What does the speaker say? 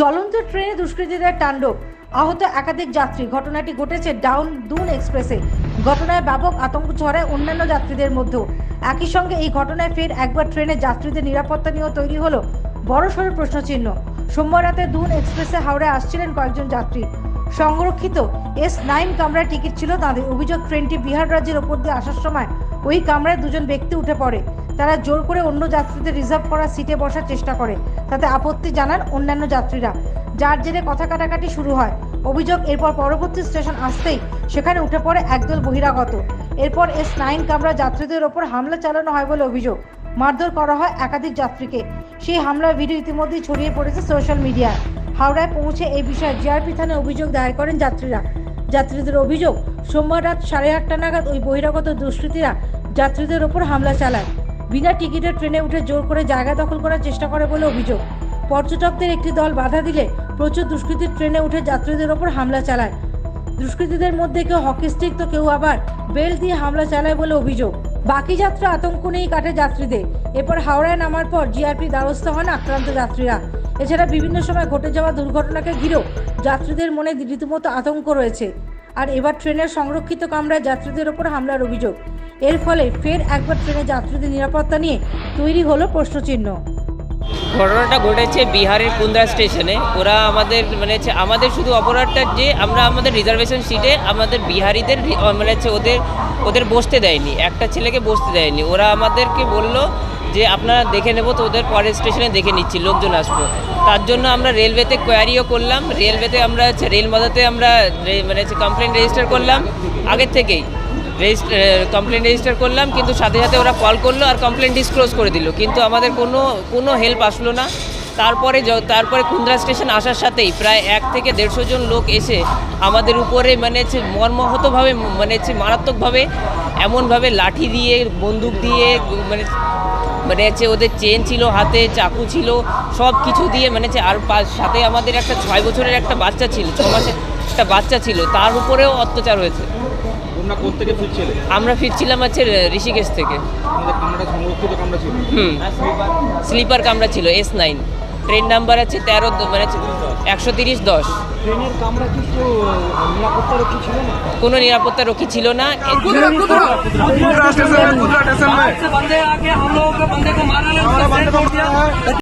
চলন্ত ট্রেনে দুষ্কৃতীদের তাণ্ডব। আহত একাধিক যাত্রী। ঘটনাটি ঘটেছে ডাউন দুন এক্সপ্রেসে। ঘটনায় ব্যাপক আতঙ্ক ছড়ায় অন্যান্য যাত্রীদের মধ্যেও। একই সঙ্গে এই ঘটনায় ফের একবার ট্রেনে যাত্রীদের নিরাপত্তা নিয়েও তৈরি হলো বড়সড় প্রশ্নচিহ্ন। সোমবার রাতে দুন এক্সপ্রেসে হাওড়ায় আসছিলেন কয়েকজন যাত্রী। সংরক্ষিত এস নাইন কামরার টিকিট ছিল তাদের। অভিযোগ, ট্রেনটি বিহার রাজ্যের ওপর দিয়ে আসার সময় ওই কামরায় দুজন ব্যক্তি উঠে পড়ে। তারা জোর করে অন্য যাত্রীদের রিজার্ভ করা সিটে বসার চেষ্টা করে তাতে আপত্তি জানান অন্যান্য যাত্রীরা। যার জেরে কথা কাটাকাটি শুরু হয়। অভিযোগ এরপর পরবর্তী স্টেশন আসতেই সেখানে উঠে পড়ে একদল বহিরাগত। এরপর এস নাইন কামরা যাত্রীদের ওপর হামলা চালানো হয় বলে অভিযোগ। মারধর করা হয় একাধিক যাত্রীকে। সেই হামলার ভিডিও ইতিমধ্যেই ছড়িয়ে পড়েছে সোশ্যাল মিডিয়ায়। হাওড়ায় পৌঁছে এই বিষয়ে জিআরপি থানায় অভিযোগ দায়ের করেন যাত্রীরা। যাত্রীদের অভিযোগ, সোমবার রাত সাড়ে আটটা নাগাদ ওই বহিরাগত দুষ্কৃতীরা যাত্রীদের ওপর হামলা চালায়। বিনা টিকিটে ট্রেনে উঠে জোর করে জায়গা দখল করার চেষ্টা করে বলে অভিযোগ। পর্যটকদের একটি দল বাধা দিলে প্রচুর দুষ্কৃতী ট্রেনে উঠে যাত্রীদের ওপর হামলা চালায়। দুষ্কৃতীদের মধ্যে কেউ হকি স্টিক, তো কেউ আবার বেল দিয়ে হামলা চালায় বলে অভিযোগ। বাকি যাত্রা আতঙ্ক নেই কাটে যাত্রীদের। এরপর হাওড়ায় নামার পর জিআরপি দ্বারস্থ হন আক্রান্ত যাত্রীরা। এছাড়া বিভিন্ন সময় ঘটে যাওয়া দুর্ঘটনাকে ঘিরেও যাত্রীদের মনে রীতিমতো আতঙ্ক রয়েছে। আর এবার ট্রেনের সংরক্ষিত কামরায় যাত্রীদের ওপর হামলার অভিযোগ। এর ফলে ফের একবার ট্রেনে যাত্রীদের নিরাপত্তা নিয়ে তৈরি হলো প্রশ্নচিহ্ন। ঘটনাটা ঘটেছে বিহারের কুন্দ্রা স্টেশনে। ওরা আমাদের মানে হচ্ছে আমাদের শুধু অপরাধটা যে আমরা আমাদের রিজার্ভেশন সিটে আমাদের বিহারিদের মানে হচ্ছে ওদের ওদের বসতে দেয়নি। একটা ছেলেকে বসতে দেয়নি। ওরা আমাদেরকে বলল যে আপনারা দেখে নেব তো ওদের পরের স্টেশনে দেখে নিচ্ছি, লোকজন আসব। তার জন্য আমরা রেলওয়েতে কোয়ারিও করলাম রেলওয়েতে আমরা রেল মাদাতে আমরা মানে কমপ্লেন রেজিস্টার করলাম, আগের থেকেই। রেজিস্টার কমপ্লেন রেজিস্টার করলাম, কিন্তু সাথে সাথে ওরা কল করল আর কমপ্লেন ডিসক্লোজ করে দিল। কিন্তু আমাদের কোনো কোনো হেল্প আসলো না। তারপরে তারপরে কুন্দ্রা স্টেশন আসার সাথেই প্রায় এক থেকে দেড়শো জন লোক এসে আমাদের উপরে মানে হচ্ছে মর্মাহতভাবে মানে হচ্ছে মারাত্মকভাবে এমনভাবে লাঠি দিয়ে বন্দুক দিয়ে মানে মানে হচ্ছে ওদের চেন ছিল হাতে চাকু ছিল সব কিছু দিয়ে মানে হচ্ছে আর সাথে আমাদের একটা ছয় বছরের একটা বাচ্চা ছিল ছ মাসের একটা বাচ্চা ছিল তার উপরেও অত্যাচার হয়েছে। আমরা ফিরছিলাম হচ্ছে ঋষিকেশ থেকে। হুম। স্লিপার কামরা ছিল এস নাইন। ট্রেন নাম্বার আছে তেরো মানে একশো তিরিশ দশ ট্রেনের কামরা কিছু নিরাপত্তা রক্ষী ছিল না কোনো নিরাপত্তা রক্ষী ছিল না